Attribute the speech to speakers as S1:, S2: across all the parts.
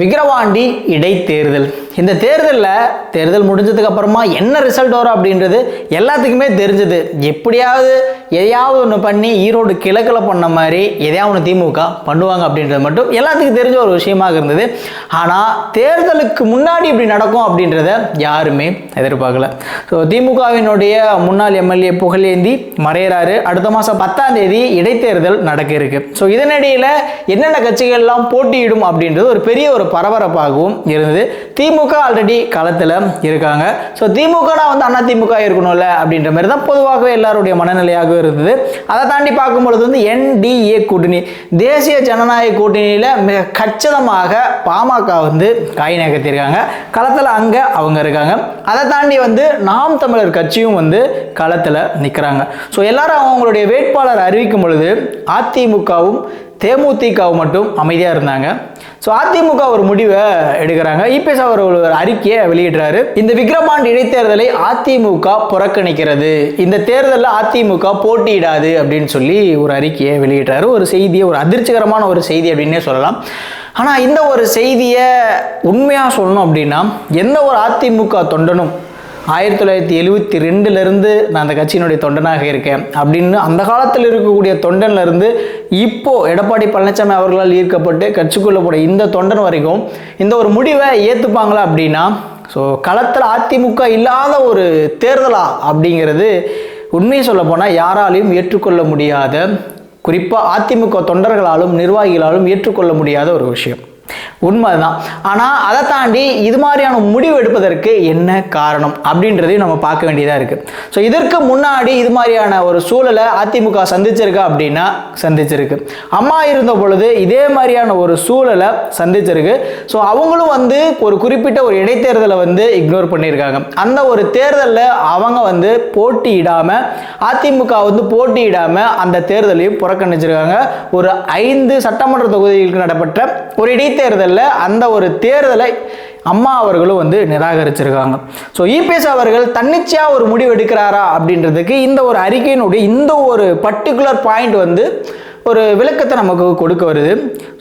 S1: விக்கிரவாண்டி இடைத்தேர்தல். இந்த தேர்தலில் தேர்தல் முடிஞ்சதுக்கு அப்புறமா என்ன ரிசல்ட் வரும் அப்படின்றது எல்லாத்துக்குமே தெரிஞ்சது. எப்படியாவது எதையாவது ஒன்று பண்ணி ஈரோடு கிழக்கில் பண்ண மாதிரி எதையாவது ஒன்று திமுக பண்ணுவாங்க அப்படின்றது மட்டும் எல்லாத்துக்கும் தெரிஞ்ச ஒரு விஷயமாக இருந்தது. ஆனால் தேர்தலுக்கு முன்னாடி இப்படி நடக்கும் அப்படின்றத யாருமே எதிர்பார்க்கல. ஸோ திமுகவினுடைய முன்னாள் எம்எல்ஏ புகழேந்தி மறையிறாரு. அடுத்த மாதம் பத்தாம் தேதி இடைத்தேர்தல் நடக்க இருக்கு. ஸோ இதனிடையில் என்னென்ன கட்சிகள்லாம் போட்டியிடும் அப்படின்றது ஒரு பெரிய ஒரு பரபரப்பாகவும் இருந்தது. திமுக ஆல்ரெடி களத்தில் இருக்காங்க. ஸோ திமுகனா வந்து அண்ணா திமுக இருக்கணும்ல அப்படின்ற மாதிரி தான் பொதுவாகவே எல்லாருடைய மனநிலையாக இருந்தது. அதை தாண்டி பார்க்கும்பொழுது வந்து என்டிஏ கூட்டணி தேசிய ஜனநாயக கூட்டணியில் மிக கச்சிதமாக பாமக வந்து காய் நகர்த்தியிருக்காங்க. களத்தில் அங்கே அவங்க இருக்காங்க. அதை தாண்டி வந்து நாம் தமிழர் கட்சியும் வந்து களத்தில் நிற்கிறாங்க ஸோ எல்லாரும் அவங்களுடைய வேட்பாளர் அறிவிக்கும் பொழுது அதிமுகவும் தேமுதிகவும் மட்டும் அமைதியாக இருந்தாங்க. ஸோ அதிமுக ஒரு முடிவை எடுக்கிறாங்க. இபிஎஸ் அவர் ஒரு அறிக்கையை வெளியிடுறாரு. இந்த விக்ரமாண்ட் இடைத்தேர்தலை அதிமுக புறக்கணிக்கிறது. இந்த தேர்தலில் அதிமுக போட்டியிடாது அப்படின்னு சொல்லி ஒரு அறிக்கையை வெளியிடுறாரு. ஒரு செய்தியை ஒரு அதிர்ச்சிகரமான ஒரு செய்தி அப்படின்னே சொல்லலாம். ஆனால் இந்த ஒரு செய்தியை உண்மையாக சொல்லணும் அப்படின்னா எந்த ஒரு அதிமுக தொண்டனும் ஆயிரத்தி தொள்ளாயிரத்தி எழுவத்தி ரெண்டுலேருந்து நான் அந்த கட்சியினுடைய தொண்டனாக இருக்கேன். அப்படின்னு அந்த காலத்தில் இருக்கக்கூடிய தொண்டன்லேருந்து இப்போது எடப்பாடி பழனிசாமி அவர்களால் ஈர்க்கப்பட்டு கட்சிக்குள்ள போட இந்த தொண்டன் வரைக்கும் இந்த ஒரு முடிவை ஏற்றுப்பாங்களா அப்படின்னா ஸோ களத்தில் அதிமுக இல்லாத ஒரு தேர்தலா அப்படிங்கிறது உண்மையை சொல்ல போனால் யாராலையும் ஏற்றுக்கொள்ள முடியாத குறிப்பாக அதிமுக தொண்டர்களாலும் நிர்வாகிகளாலும் ஏற்றுக்கொள்ள முடியாத ஒரு விஷயம். உண்மைதான். ஆனால் அதை தாண்டி இது மாதிரியான முடிவு எடுப்பதற்கு என்ன காரணம் அப்படின்றதையும் நம்ம பார்க்க வேண்டியதாக இருக்குது ஸோ இதற்கு முன்னாடி இது மாதிரியான ஒரு சூழலை அதிமுக சந்திச்சிருக்கா அப்படின்னா சந்திச்சிருக்கு. அம்மா இருந்த பொழுது இதே மாதிரியான ஒரு சூழலை சந்திச்சிருக்கு. ஸோ அவங்களும் வந்து ஒரு குறிப்பிட்ட ஒரு இடைத்தேர்தலை வந்து இக்னோர் பண்ணியிருக்காங்க. அந்த ஒரு தேர்தலில் அவங்க வந்து போட்டியிடாமல் அதிமுக வந்து போட்டியிடாமல் அந்த தேர்தலையும் புறக்கணிச்சிருக்காங்க. ஒரு ஐந்து சட்டமன்ற தொகுதிகளுக்கு நடைபெற்ற ஒரு இடைத்தேர்தலில் அந்த ஒரு தேர்தலை அம்மா அவர்களும் வந்து நிராகரிச்சிருக்காங்க. ஸோ இபிஎஸ் அவர்கள் தன்னிச்சையாக ஒரு முடிவு எடுக்கிறாரா அப்படின்றதுக்கு இந்த ஒரு அறிக்கையினுடைய இந்த ஒரு பர்டிகுலர் பாயிண்ட் வந்து ஒரு விளக்கத்தை நமக்கு கொடுக்க வருது.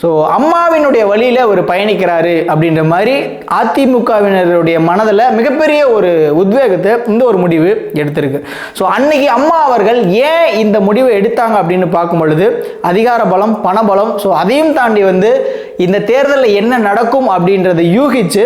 S1: ஸோ அம்மாவினுடைய வழியில் ஒரு பயணிக்கிறாரு அப்படின்ற மாதிரி அதிமுகவினருடைய மனதில் மிகப்பெரிய ஒரு உத்வேகத்தை இந்த ஒரு முடிவு எடுத்திருக்கு. ஸோ அன்னைக்கு அம்மா அவர்கள் ஏன் இந்த முடிவை எடுத்தாங்க அப்படின்னு பார்க்கும் பொழுது அதிகார பலம் பணபலம் ஸோ அதையும் தாண்டி வந்து இந்த தேர்தலில் என்ன நடக்கும் அப்படின்றத யூகிச்சு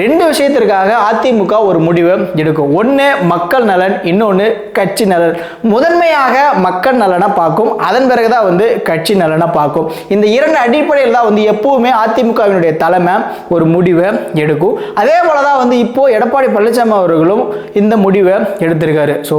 S1: ரெண்டு விஷயத்திற்காக அதிமுக ஒரு முடிவை எடுக்கும். ஒன்று மக்கள் நலன் இன்னொன்று கட்சி நலன். முதன்மையாக மக்கள் நலனை பார்க்கும். அதன் பிறகு தான் வந்து கட்சி நலனை பார்க்கும். இந்த இரண்டு அடிப்படையில் தான் வந்து எப்பவுமே அதிமுகவினுடைய தலைமை ஒரு முடிவை எடுக்கும். அதே போல தான் வந்து இப்போ எடப்பாடி பழனிசாமி அவர்களும் இந்த முடிவை எடுத்திருக்காரு. ஸோ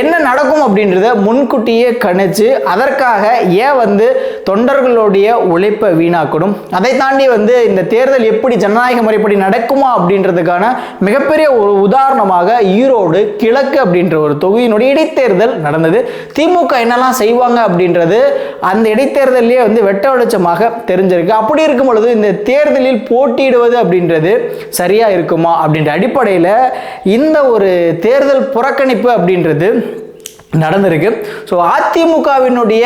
S1: என்ன நடக்கும் அப்படின்றத முன்கூட்டியே கணிச்சு அதற்காக ஏன் வந்து தொண்டர்களுடைய உழைப்பை வீணாக்கணும்? அதை தாண்டி வந்து இந்த தேர்தல் எப்படி ஜனநாயக முறைப்படி நடக்குமா அப்படின்றதுக்கான மிகப்பெரிய ஒரு உதாரணமாக ஈரோடு கிழக்கு அப்படின்ற ஒரு தொகுதியினுடைய இடைத்தேர்தல் நடந்தது. திமுக என்னெல்லாம் செய்வாங்க அப்படின்றது அந்த இடைத்தேர்தலே வந்து வெட்ட வெளிச்சமாக தெரிஞ்சிருக்கு. அப்படி இருக்கும் பொழுது இந்த தேர்தலில் போட்டியிடுவது அப்படின்றது சரியா இருக்குமா அப்படின்ற அடிப்படையில் இந்த ஒரு தேர்தல் புறக்கணிப்பு அப்படின்றது நடந்திருக்கு. ஸோ அதிமுகவினுடைய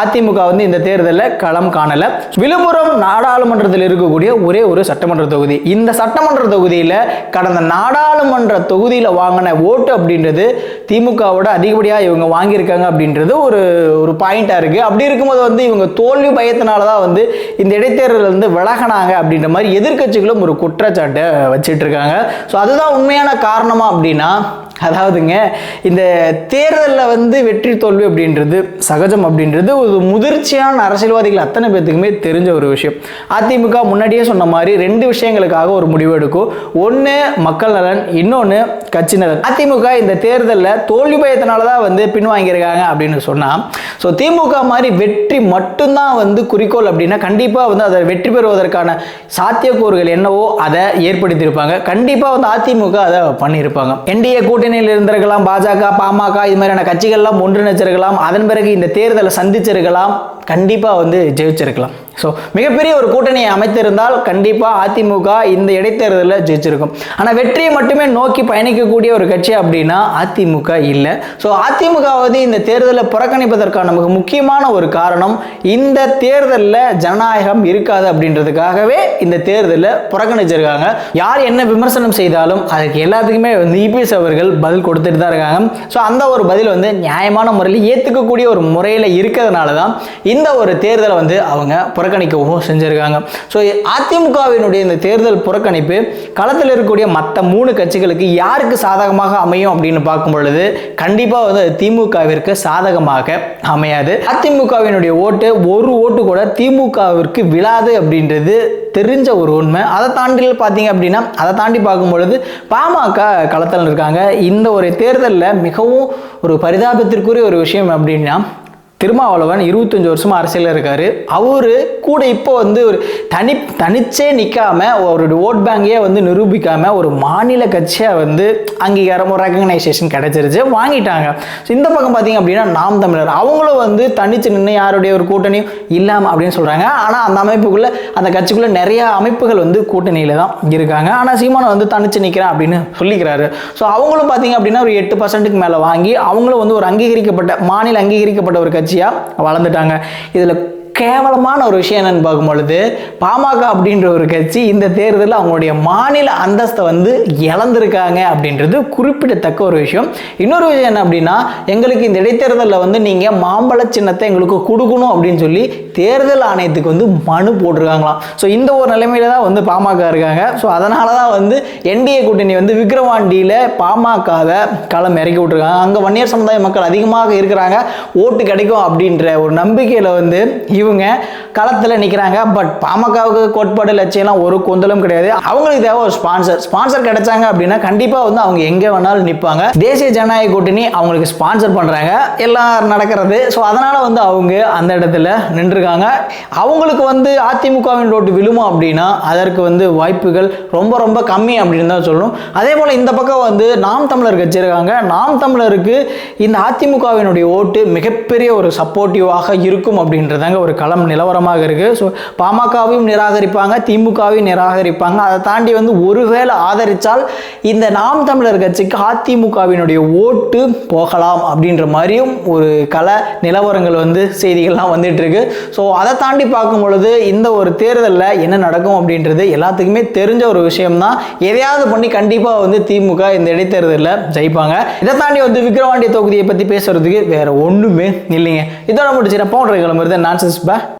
S1: அதிமுக வந்து இந்த தேர்தலில் களம் காணலை. விழுப்புரம் நாடாளுமன்றத்தில் இருக்கக்கூடிய ஒரே ஒரு சட்டமன்ற தொகுதி. இந்த சட்டமன்ற தொகுதியில் கடந்த நாடாளுமன்ற தொகுதியில் வாங்கின ஓட்டு அப்படின்றது திமுகவோட அதிகப்படியாக இவங்க வாங்கியிருக்காங்க அப்படின்றது ஒரு ஒரு பாயிண்டாக இருக்குது அப்படி இருக்கும்போது வந்து இவங்க தோல்வி பயத்தினால தான் வந்து இந்த இடைத்தேர்தலில் இருந்து விலகினாங்க அப்படின்ற மாதிரி எதிர்க்கட்சிகளும் ஒரு குற்றச்சாட்டை வச்சிட்ருக்காங்க ஸோ அதுதான் உண்மையான காரணமாக அப்படின்னா அதாவதுங்க இந்த தேர்தலில் வந்து வெற்றி தோல்வி அப்படின்றது சகஜம் அப்படின்றது ஒரு முதிர்ச்சியான அரசியல்வாதிகள் அத்தனை பேர்த்துக்குமே தெரிஞ்ச ஒரு விஷயம். அதிமுக முன்னாடியே சொன்ன மாதிரி ரெண்டு விஷயங்களுக்காக ஒரு முடிவு எடுக்கும். ஒன்று மக்கள் நலன் இன்னொன்று கட்சி நலன். அதிமுக இந்த தேர்தலில் தோல்வி பயத்தினால தான் வந்து பின்வாங்கியிருக்காங்க அப்படின்னு சொன்னால் ஸோ திமுக மாதிரி வெற்றி மட்டும்தான் வந்து குறிக்கோள் அப்படின்னா கண்டிப்பாக வந்து அதை வெற்றி பெறுவதற்கான சாத்தியக்கூறுகள் என்னவோ அதை ஏற்படுத்தியிருப்பாங்க. கண்டிப்பாக வந்து அதிமுக அதை பண்ணியிருப்பாங்க. என்டிஏ கூட்டணியில் இருந்திருக்கலாம் பாஜக பாமக இது மாதிரியான கட்சிகள்லாம் ஒன்றிணைச்சிருக்கலாம். அதன் பிறகு இந்த தேர்தலை சந்திச்சிருக்கலாம். கண்டிப்பாக வந்து ஜெயிச்சிருக்கலாம். ஸோ மிகப்பெரிய ஒரு கூட்டணியை அமைத்திருந்தால் கண்டிப்பாக அதிமுக இந்த இடைத்தேர்தலில் ஜெயிச்சிருக்கும். ஆனால் வெற்றியை மட்டுமே நோக்கி பயணிக்கக்கூடிய ஒரு கட்சி அப்படின்னா அதிமுக இல்லை. ஸோ அதிமுகவது இந்த தேர்தலை புறக்கணிப்பதற்கான மிக முக்கியமான ஒரு காரணம் இந்த தேர்தலில் ஜனநாயகம் இருக்காது அப்படின்றதுக்காகவே இந்த தேர்தலை புறக்கணிச்சிருக்காங்க. யார் என்ன விமர்சனம் செய்தாலும் அதுக்கு எல்லாத்துக்குமே வந்து இபிஎஸ் அவர்கள் பதில் கொடுத்துட்டு தான் இருக்காங்க. ஸோ அந்த ஒரு பதில் வந்து நியாயமான முறையில் ஏற்றுக்கக்கூடிய ஒரு முறையில் இருக்கிறதுனால தான் இந்த ஒரு தேர்தலை வந்து அவங்க புறக்கணிக்கவும் செஞ்சுருக்காங்க. ஸோ அதிமுகவினுடைய இந்த தேர்தல் புறக்கணிப்பு களத்தில் இருக்கக்கூடிய மற்ற மூணு கட்சிகளுக்கு யாருக்கு சாதகமாக அமையும் அப்படின்னு பார்க்கும் பொழுது கண்டிப்பாக வந்து திமுகவிற்கு சாதகமாக அமையாது. அதிமுகவினுடைய ஓட்டு ஒரு ஓட்டு கூட திமுகவிற்கு விழாது அப்படின்றது தெரிஞ்ச ஒரு உண்மை. அதை தாண்டி பார்த்தீங்க அப்படின்னா அதை தாண்டி பார்க்கும் பொழுது பாமக களத்தில் இருக்காங்க. இந்த ஒரு தேர்தலில் மிகவும் ஒரு பரிதாபத்திற்குரிய ஒரு விஷயம் அப்படின்னா திருமாவளவன் இருபத்தஞ்சு வருஷமா அரசியலில் இருக்காரு. அவரு கூட இப்போ வந்து ஒரு தனி தனிச்சே நிற்காம ஒரு ஓட் பேங்கையே வந்து நிரூபிக்காம ஒரு மாநில கட்சியாக வந்து அங்கீகாரம் ஒரு ரெகக்னைசேஷன் கிடைச்சிருச்சு வாங்கிட்டாங்க. இந்த பக்கம் பார்த்தீங்க அப்படின்னா நாம் தமிழர். அவங்களும் வந்து தனிச்சு நின்று யாருடைய ஒரு கூட்டணியும் இல்லாமல் அப்படின்னு சொல்கிறாங்க ஆனால் அந்த அமைப்புக்குள்ளே அந்த கட்சிக்குள்ளே நிறைய அமைப்புகள் வந்து கூட்டணியில் தான் இருக்காங்க. ஆனால் சீமானை வந்து தனிச்சு நிற்கிறேன் அப்படின்னு சொல்லிக்கிறாரு. ஸோ அவங்களும் பார்த்தீங்க அப்படின்னா ஒரு எட்டு பர்சன்ட்டுக்கு மேலே வாங்கி அவங்களும் வந்து ஒரு அங்கீகரிக்கப்பட்ட மாநில அங்கீகரிக்கப்பட்ட ஒரு கட்சி கட்சியாக வளர்ந்துட்டாங்க. இதில் கேவலமான ஒரு விஷயம் என்னன்னு பார்க்கும் பொழுது பாமக அப்படின்ற ஒரு கட்சி இந்த தேர்தலில் அவங்களுடைய மாநில அந்தஸ்தை வந்து இழந்திருக்காங்க அப்படின்றது குறிப்பிடத்தக்க ஒரு விஷயம். இன்னொரு விஷயம் என்ன அப்படின்னா எங்களுக்கு இந்த இடைத்தேர்தலில் வந்து நீங்கள் மாம்பழ சின்னத்தை எங்களுக்கு கொடுக்கணும் அப்படின்னு சொல்லி தேர்தல் ஆணையத்துக்கு வந்து மனு போட்டிருக்காங்களாம். ஸோ இந்த ஒரு நிலைமையில தான் வந்து பாமக இருக்காங்க. ஸோ அதனால தான் வந்து என்டிஏ கூட்டணி வந்து விக்ரவாண்டியில் பாமகவை களம் இறக்கி விட்டுருக்காங்க. அங்கே வன்னியர் சமுதாய மக்கள் அதிகமாக இருக்கிறாங்க. ஓட்டு கிடைக்கும் அப்படின்ற ஒரு நம்பிக்கையில் வந்து இவங்க களத்தில் நிற்கிறாங்க பட் பாமகவுக்கு கோட்பாடு லட்சியம்லாம் ஒரு கொந்தலும் கிடையாது. அவங்களுக்கு தேவை ஒரு ஸ்பான்சர் ஸ்பான்சர் கிடைச்சாங்க அப்படின்னா கண்டிப்பாக வந்து அவங்க எங்கே வேணாலும் நிற்பாங்க தேசிய ஜனநாயக கூட்டணி அவங்களுக்கு ஸ்பான்சர் பண்ணுறாங்க எல்லாம் நடக்கிறது. ஸோ அதனால் வந்து அவங்க அந்த இடத்துல நின்றுருக்காங்க. அவங்களுக்கு வந்து அதிமுகவின் ஓட்டு விழுமா அப்படின்னா அதற்கு வந்து வாய்ப்புகள் ரொம்ப ரொம்ப கம்மி அப்படின்னு தான் சொல்லணும். அதே போல் இந்த பக்கம் வந்து நாம் தமிழர் கட்சி இருக்காங்க. நாம் தமிழருக்கு இந்த அதிமுகவினுடைய ஓட்டு மிகப்பெரிய ஒரு சப்போர்ட்டிவாக இருக்கும் அப்படின்றதாங்க ஒரு களம் நிலவரமாக இருக்குது ஸோ பாமகவையும் நிராகரிப்பாங்க திமுகவையும் நிராகரிப்பாங்க. அதை தாண்டி வந்து ஒருவேளை ஆதரித்தால் இந்த நாம் தமிழர் கட்சிக்கு அதிமுகவினுடைய ஓட்டு போகலாம் அப்படின்ற மாதிரியும் ஒரு கல நிலவரங்கள் வந்து செய்திகள்லாம் வந்துட்டுருக்கு ஸோ அதை தாண்டி பார்க்கும் பொழுது இந்த ஒரு தேர்தலில் என்ன நடக்கும் அப்படின்றது எல்லாத்துக்குமே தெரிஞ்ச ஒரு விஷயம்தான். எதையாவது பண்ணி கண்டிப்பாக வந்து திமுக இந்த இடைத்தேர்தலில் ஜெயிப்பாங்க. இதை தாண்டி வந்து விக்கிரவாண்டி தொகுதியை பற்றி பேசுறதுக்கு வேறு ஒன்றுமே இல்லைங்க. இதோட முடிச்சு போன்ற கிளம்புறது நான்சன்ஸ் பா